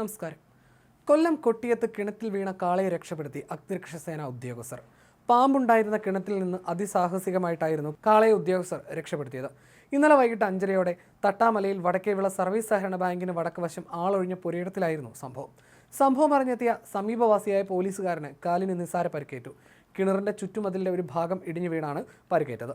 നമസ്കാരം. കൊല്ലം കൊട്ടിയത്ത് കിണറ്റിൽ വീണ കാളയെ രക്ഷപ്പെടുത്തി അഗ്നിരക്ഷാസേന ഉദ്യോഗസ്ഥർ. പാമ്പുണ്ടായിരുന്ന കിണറ്റിൽ നിന്ന് അതിസാഹസികമായിട്ടായിരുന്നു കാളയെ ഉദ്യോഗസ്ഥർ രക്ഷപ്പെടുത്തിയത്. ഇന്നലെ വൈകിട്ട് അഞ്ചരയോടെ തട്ടാമലയിൽ വടക്കേവിള സർവീസ് സഹകരണ ബാങ്കിന് വടക്ക് വശം ആളൊഴിഞ്ഞ പുരയിടത്തിലായിരുന്നു സംഭവം. സംഭവം അറിഞ്ഞെത്തിയ സമീപവാസിയായ പോലീസുകാരന് കാലിന് നിസ്സാര പരിക്കേറ്റു. കിണറിന്റെ ചുറ്റുമതിലിന്റെ ഒരു ഭാഗം ഇടിഞ്ഞു വീണാണ് പരിക്കേറ്റത്.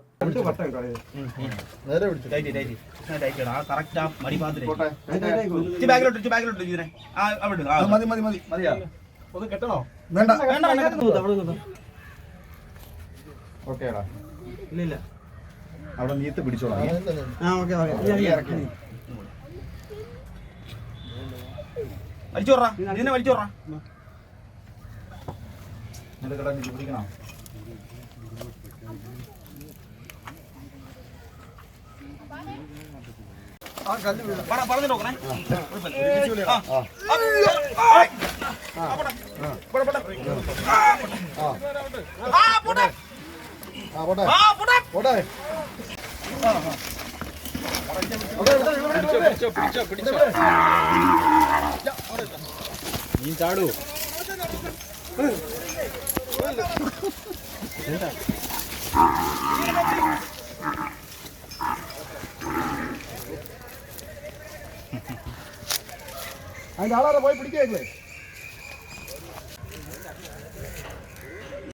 അവിടെ ആ, ആ, മതി മതി മതി. മതിയാ. ഒന്ന് കെട്ടണോ? വേണ്ട. വേണ്ട വേണ്ട കെട്ടണം. ഓക്കേടാ ഇല്ല ഇല്ല. അവിടെ നീത്ത് പിടിച്ചോളാം. വലിച്ചോറാ ഇതിനെ വലിച്ചോറാ നിന്റെ കട നീ പിടിക്കണം നീ പറഞ്ഞു അതിന്റെ ആളാരെ പോയി പിടിക്കേ